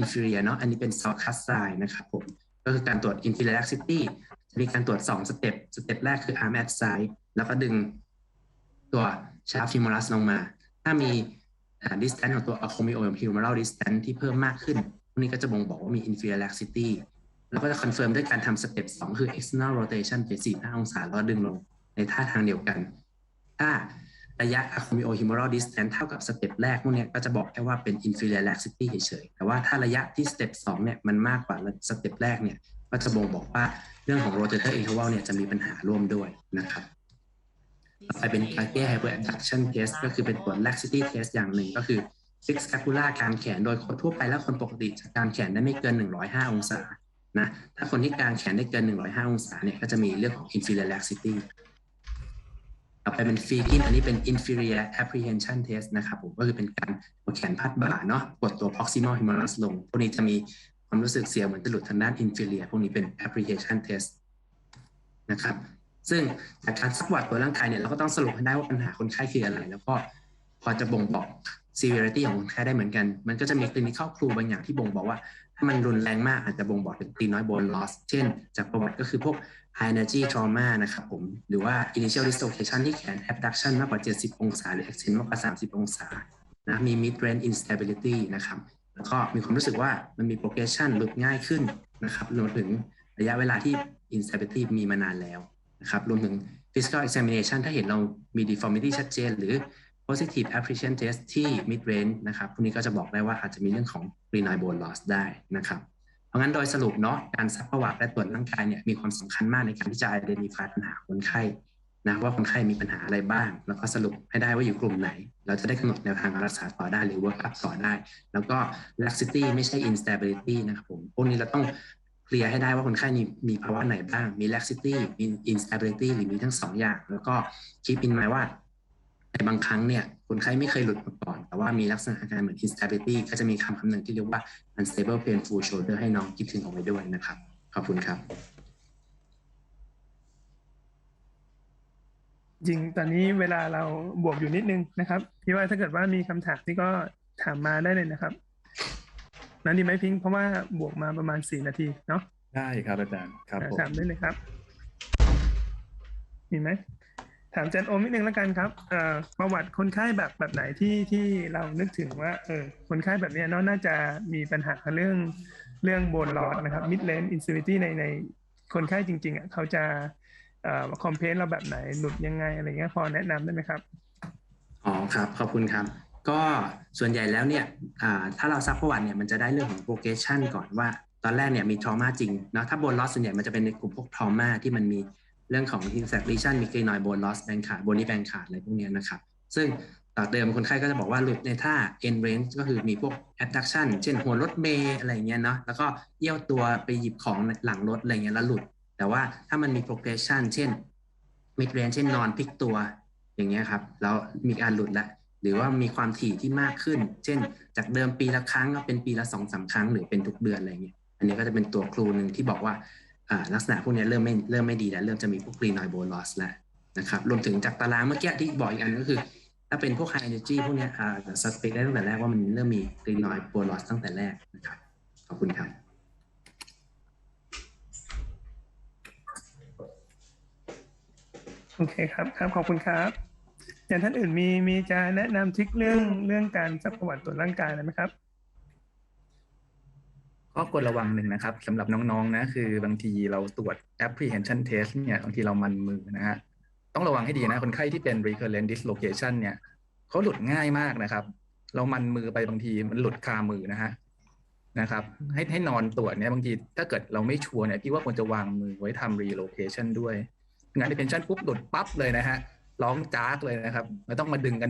inferior เนาะอันนี้เป็น soft cut sign นะครับผมก็คือการตรวจ inferior laxity จะมีการตรวจ 2 สเต็ปสเต็ปแรกคือ arm at side แล้วก็ดึงตัว shaft femoris ลงมา ถ้ามี distance ของตัว acromial-humeral distance ที่เพิ่มมากขึ้นพวกนี้ก็จะบ่งบอกว่ามี inferior laxity แล้วก็จะคอนเฟิร์มด้วยการทำสเต็ป2คือ external rotation ไป45องศาแล้วดึงลงในท่าทางเดียวกัน ถ้า ระยะ acromial-humeral distance เท่ากับสเต็ปแรกพวกนี้ก็จะบอกได้ว่าเป็น inferior laxity เฉยๆ แต่ว่าถ้าระยะที่สเต็ป2เนี่ยมันมากกว่าสเต็ปแรกเนี่ยก็จะบ่งบอกว่าเรื่องของ rotator interval เนี่ยจะมีปัญหาร่วมด้วยนะครับต่อไปเป็น Kage hyperabduction test ก็คือเป็นตัว laxity test อย่างหนึ่งก็คือ fix scapula การแขนโดยคนทั่วไปแล้วคนปกติจะการแขนได้ไม่เกิน 105 องศานะถ้าคนที่การแขนได้เกิน 105 องศาเนี่ยก็จะมีเรื่องของ inferior laxity ต่อไปเป็นฟีกินอันนี้เป็น inferior apprehension test นะครับผมก็คือเป็นการกดแขนพัดบ่าเนาะกดตัว proximal humerus ลง พวกนี้จะมีความรู้สึกเสียวเหมือนจะหลุดทางด้าน inferior พวกนี้เป็น apprehension test นะครับซึ่งจากการสักวัดตัวร่างกายเนี่ยเราก็ต้องสรุปให้ได้ว่าปัญหาคนไข้คืออะไร แล้วก็ พอจะบ่งบอก severity ของคนไข้ได้เหมือนกัน มันก็จะมี clinical clue บางอย่างที่บ่งบอกว่าถ้ามันรุนแรงมากอาจจะบ่งบอกถึง glenoid bone loss เช่น จากประวัติก็คือพวก high energy trauma นะครับผม หรือว่า initial dislocation ที่แขน abduction มากกว่า 70 องศา หรือ extend มากกว่า 30 องศานะมี mid range instability นะครับแล้วก็มีความรู้สึกว่ามันมี progression หลุดง่ายขึ้นนะครับรวมถึงระยะเวลาที่ instability มีมานานแล้วนะครับรวมถึง physical examination ถ้าเห็นเรามี deformity ชัดเจน หรือ positive appreciation test ที่ mid range นะครับพวกนี้ก็จะบอกได้ว่าอาจจะมีเรื่องของ glenoid bone loss ได้นะครับเพราะงั้นโดยสรุปเนาะการซักประวัติและตรวจร่างกายเนี่ยมีความสำคัญมากในการที่จะ identify ปัญหาคนไข้นะว่าคนไข้มีปัญหาอะไรบ้าง แล้วก็สรุปให้ได้ว่าอยู่กลุ่มไหน เราจะได้กำหนดแนวทางการรักษาต่อได้หรือ work up ต่อได้ แล้วก็ laxity ไม่ใช่ instability นะครับผมพวกนี้เราต้องเคลียร์ให้ได้ว่าคนไข้มีมีภาวะไหนบ้าง มี laxity มี instability หรือมีทั้งสองอย่าง แล้วก็ keep in mind ว่า ในบางครั้งเนี่ยคนไข้ไม่เคยหลุดมาก่อน แต่ว่ามีลักษณะอาการเหมือน instability ก็จะมีคำคำหนึ่งที่เรียกว่า unstable painful shoulder ให้น้องคิดถึงเอาไว้ด้วยนะครับ ขอบคุณครับจริงตอนนี้เวลาเราบวกอยู่นิดนึงนะครับพี่ว่าถ้าเกิดว่ามีคำถามที่ก็ถามมาได้เลยนะครับนั้นดีไหมพิงค์เพราะว่าบวกมาประมาณสี่นาทีเนาะได้ครับอาจารย์ครับผมถามได้เลยครับ มีไหม ถามอาจันโอมนิดนึงแล้วกันครับประวัติคนไข้แบบแบบไหนที่ที่เรานึกถึงว่าเออคนไข้แบบนี้เนาะน่าจะมีปัญหาเรื่องเรื่องโบนลอดนะครับ mid range instability ในในคนไข้จริงๆอะเขาจะเอ่อคอมเพลนเราแบบไหนหลุดยังไงอะไรเงี้ยพอแนะนำได้ไหมครับอ๋อครับขอบคุณครับ ก็ส่วนใหญ่แล้วเนี่ยถ้าเราซักประวัติเนี่ยมันจะได้เรื่องของ progression ก่อนว่า ตอนแรกเนี่ยมี trauma จริงเนาะถ้า bone loss ส่วนใหญ่มันจะเป็นในกลุ่มพวก trauma ที่มันมี เรื่องของ insertion มี glenoid bone loss แบงขาด bony แบงขาดอะไรพวกนี้นะครับซึ่งต่อเดิมคนไข้ก็จะบอกว่าหลุดในท่า end range ก็คือมีพวก abduction เช่นหัวรถเมย์อะไรเงี้ยเนาะแล้วก็เยี่ยวตัวไปหยิบของหลังรถอะไรเงี้ยแล้วหลุด แต่ว่าถ้ามันมี progression เช่น mid range เช่นนอนพลิกตัวอย่างเงี้ยครับแล้วมีการหลุดละหรือว่ามีความถี่ที่มากขึ้น เช่น จากเดิมปีละครั้งก็เป็นปีละสองสาครั้ง หรือเป็นทุกเดือนอะไรเงี้ยอันนี้ก็จะเป็นตัวครูหนึ่งที่บอกว่า ลักษณะพวกนี้เริ่มไม่เริ่มไม่ดีแล้ว เริ่มจะมีพวก glenoid bone loss แล้วนะครับรวมถึงจากตารางเมื่อกี้ที่บอกอีกอันก็คือ ถ้าเป็นพวก high energy พวกนี้อ่าจะ suspect ได้ตั้งแต่แรกว่ามันเริ่มมี glenoid bone loss ตั้งแต่แรกนะครับ ขอบคุณครับโอเคครับครับขอบคุณครับอย่างท่านอื่นมีมีจะแนะนำทริคเรื่องเรื่องการซักประวัติตรวจร่างกายอะไรไหมครับ ข้อกฎรระวังหนึ่งนะครับสำหรับน้องๆนะคือบางทีเราตรวจ apprehension test เนี่ยบางทีเรามันมือนะฮะต้องระวังให้ดีนะ คนไข้ที่เป็น recurrent dislocation เนี่ยเขาหลุดง่ายมากนะครับ เรามันมือไปบางทีมันหลุดคามือนะฮะนะครับ ให้ให้นอนตรวจเนี่ยบางทีถ้าเกิดเราไม่ชัวร์เนี่ยพี่ว่าควรจะวางมือไว้ทำ relocation ด้วยงาน apprehension ปุ๊บหลุดปั๊บเลยนะฮะร้องจากเลยนะครับไม่ต้องมาดึงกัน